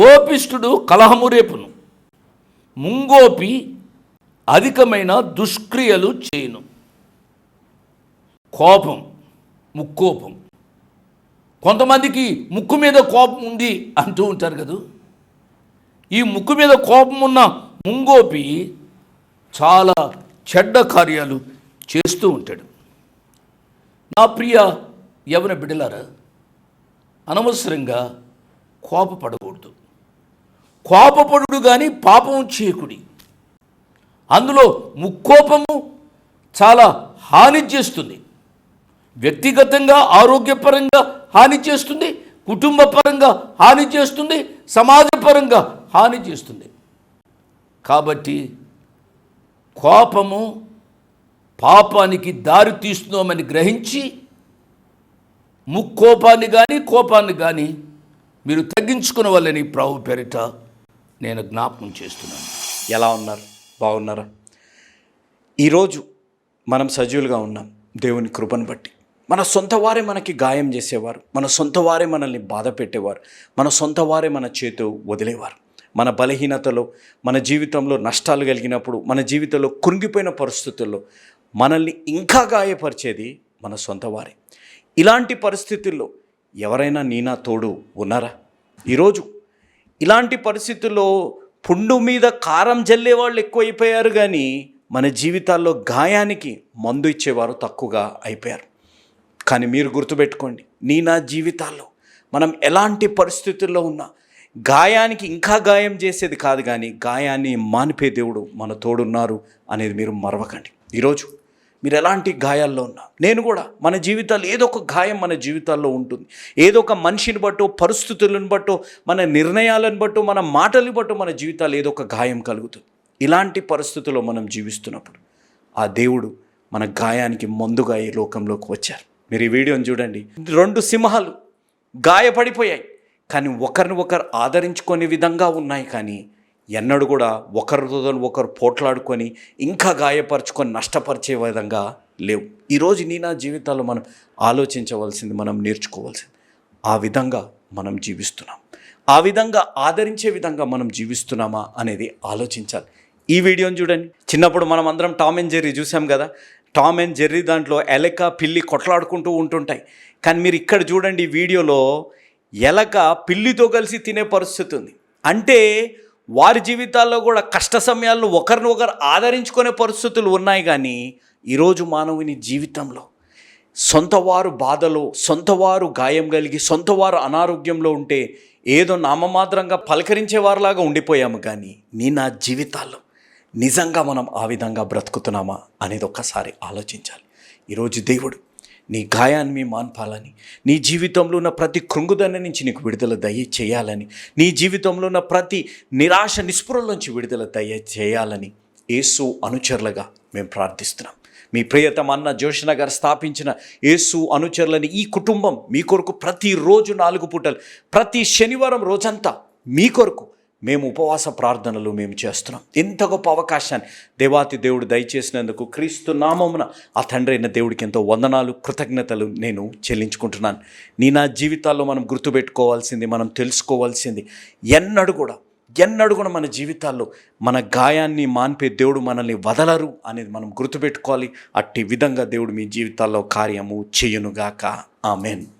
కోపిష్ఠుడు కలహము రేపును. ముంగోపి అధికమైన దుష్క్రియలు చేయను. కోపం ముక్కోపం. కొంతమందికి ముక్కు మీద కోపం ఉంది అంటూ ఉంటారు కదా. ఈ ముక్కు మీద కోపం ఉన్న ముంగోపి చాలా చెడ్డ కార్యాలు చేస్తూ ఉంటాడు. నా ప్రియ యవన బిడ్డలారా అనవసరంగా కోపపడకూడదు. కోపపడు కానీ పాపం చేయకుడి. అందులో ముక్కోపము చాలా హాని చేస్తుంది. వ్యక్తిగతంగా ఆరోగ్యపరంగా హాని చేస్తుంది కుటుంబ పరంగా హాని చేస్తుంది సమాజపరంగా హాని చేస్తుంది. కాబట్టి కోపము పాపానికి దారి తీస్తున్నామని గ్రహించి ముక్కోపాన్ని కానీ కోపాన్ని కానీ మీరు తగ్గించుకునే వాళ్ళని ప్రభు పెరట నేను జ్ఞాపకం చేస్తున్నాను. ఎలా ఉన్నారు? బాగున్నారా? ఈరోజు మనం సజీవులుగా ఉన్నాం. దేవుని కృపను బట్టి. మన సొంత వారే మనకి గాయం చేసేవారు. మన సొంత వారే మనల్ని బాధ పెట్టేవారు. మన సొంత వారే మన చేతు వదిలేవారు. మన బలహీనతలో మన జీవితంలో నష్టాలు కలిగినప్పుడు మన జీవితంలో కృంగిపోయిన పరిస్థితుల్లో మనల్ని ఇంకా గాయపరిచేది మన సొంత వారే. ఇలాంటి పరిస్థితుల్లో ఎవరైనా నీనా తోడు ఉన్నారా? ఈరోజు ఇలాంటి పరిస్థితుల్లో పుండు మీద కారం జల్లే వాళ్ళు ఎక్కువైపోయారు కానీ మన జీవితాల్లో గాయానికి మందు ఇచ్చేవారు తక్కువగా అయిపోయారు. కానీ మీరు గుర్తుపెట్టుకోండి నీ నా జీవితాల్లో మనం ఎలాంటి పరిస్థితుల్లో ఉన్నా గాయానికి ఇంకా గాయం చేసేది కాదు కానీ గాయాన్ని మానిపే దేవుడు మన తోడున్నారు అనేది మీరు మరవకండి. ఈరోజు మీరు ఎలాంటి గాయాల్లో ఉన్నా నేను కూడా మన జీవితాలు ఏదో ఒక గాయం మన జీవితాల్లో ఉంటుంది. ఏదో ఒక మనిషిని బట్టో పరిస్థితులను బట్టో మన నిర్ణయాలను బట్టో మన మాటలు బట్టో మన జీవితాలు ఏదో ఒక గాయం కలుగుతుంది. ఇలాంటి పరిస్థితుల్లో మనం జీవిస్తున్నప్పుడు ఆ దేవుడు మన గాయానికి మందుగా ఈ లోకంలోకి వచ్చారు. మీరు ఈ వీడియోని చూడండి. రెండు సింహాలు గాయపడిపోయాయి. కానీ ఒకరిని ఒకరు ఆదరించుకునే విధంగా ఉన్నాయి కానీ ఎన్నడూ కూడా ఒకరితో ఒకరు పోట్లాడుకొని ఇంకా గాయపరుచుకొని నష్టపరిచే విధంగా లేవు. ఈరోజు నీ నా జీవితాల్లో మనం ఆలోచించవలసింది మనం నేర్చుకోవాల్సింది ఆ విధంగా మనం జీవిస్తున్నాం. ఆ విధంగా ఆదరించే విధంగా మనం జీవిస్తున్నామా అనేది ఆలోచించాలి. ఈ వీడియోని చూడండి. చిన్నప్పుడు మనం అందరం టామ్ అండ్ జెర్రీ చూసాం కదా? టామ్ అండ్ జెర్రీ దాంట్లో ఎలక పిల్లి కొట్లాడుకుంటూ ఉంటుంటాయి. కానీ మీరు ఇక్కడ చూడండి ఈ వీడియోలో ఎలక పిల్లితో కలిసి తినే పరిస్థితి ఉంది. అంటే వారి జీవితాల్లో కూడా కష్ట సమయాల్లో ఒకరిని ఒకరు ఆదరించుకునే పరిస్థితులు ఉన్నాయి కానీ ఈరోజు మానవుని జీవితంలో సొంతవారు బాధలో సొంతవారు గాయం కలిగి సొంతవారు అనారోగ్యంలో ఉంటే ఏదో నామమాత్రంగా పలకరించేవారిలాగా ఉండిపోయాము కానీ నీ నా జీవితాల్లో నిజంగా మనం ఆ విధంగా బ్రతుకుతున్నామా అనేది ఒక్కసారి ఆలోచించాలి. ఈరోజు దేవుడు నీ గాయాన్ని మాన్పాలని నీ జీవితంలో ఉన్న ప్రతి కృంగుదన నుంచి నీకు విడుదల దయ చేయాలని. నీ జీవితంలో ఉన్న ప్రతి నిరాశ నిస్పృహల నుంచి విడుదల దయ చేయాలని యేసు అనుచరులుగా మేము ప్రార్థిస్తున్నాం. మీ ప్రియతమ అన్న జోషణ గారు స్థాపించిన యేసు అనుచరులని ఈ కుటుంబం మీ కొరకు ప్రతిరోజు నాలుగు పూటలు ప్రతి శనివారం రోజంతా మీ కొరకు మేము ఉపవాస ప్రార్థనలు మేము చేస్తున్నాం. ఇంత గొప్ప అవకాశాన్ని దేవాతి దేవుడు దయచేసినందుకు క్రీస్తు నామమున ఆ తండ్రి అయిన దేవుడికి ఎంతో వందనాలు కృతజ్ఞతలు నేను చెల్లించుకుంటున్నాను. నీ నా జీవితాల్లో మనం గుర్తుపెట్టుకోవాల్సింది మనం తెలుసుకోవాల్సింది ఎన్నడూ కూడా ఎన్నడూ కూడా మన జీవితాల్లో మన గాయాన్ని మాన్పే దేవుడు మనల్ని వదలరు అనేది మనం గుర్తుపెట్టుకోవాలి. అట్టి విధంగా దేవుడు మీ జీవితాల్లో కార్యము చేయునుగాక. ఆమెన్.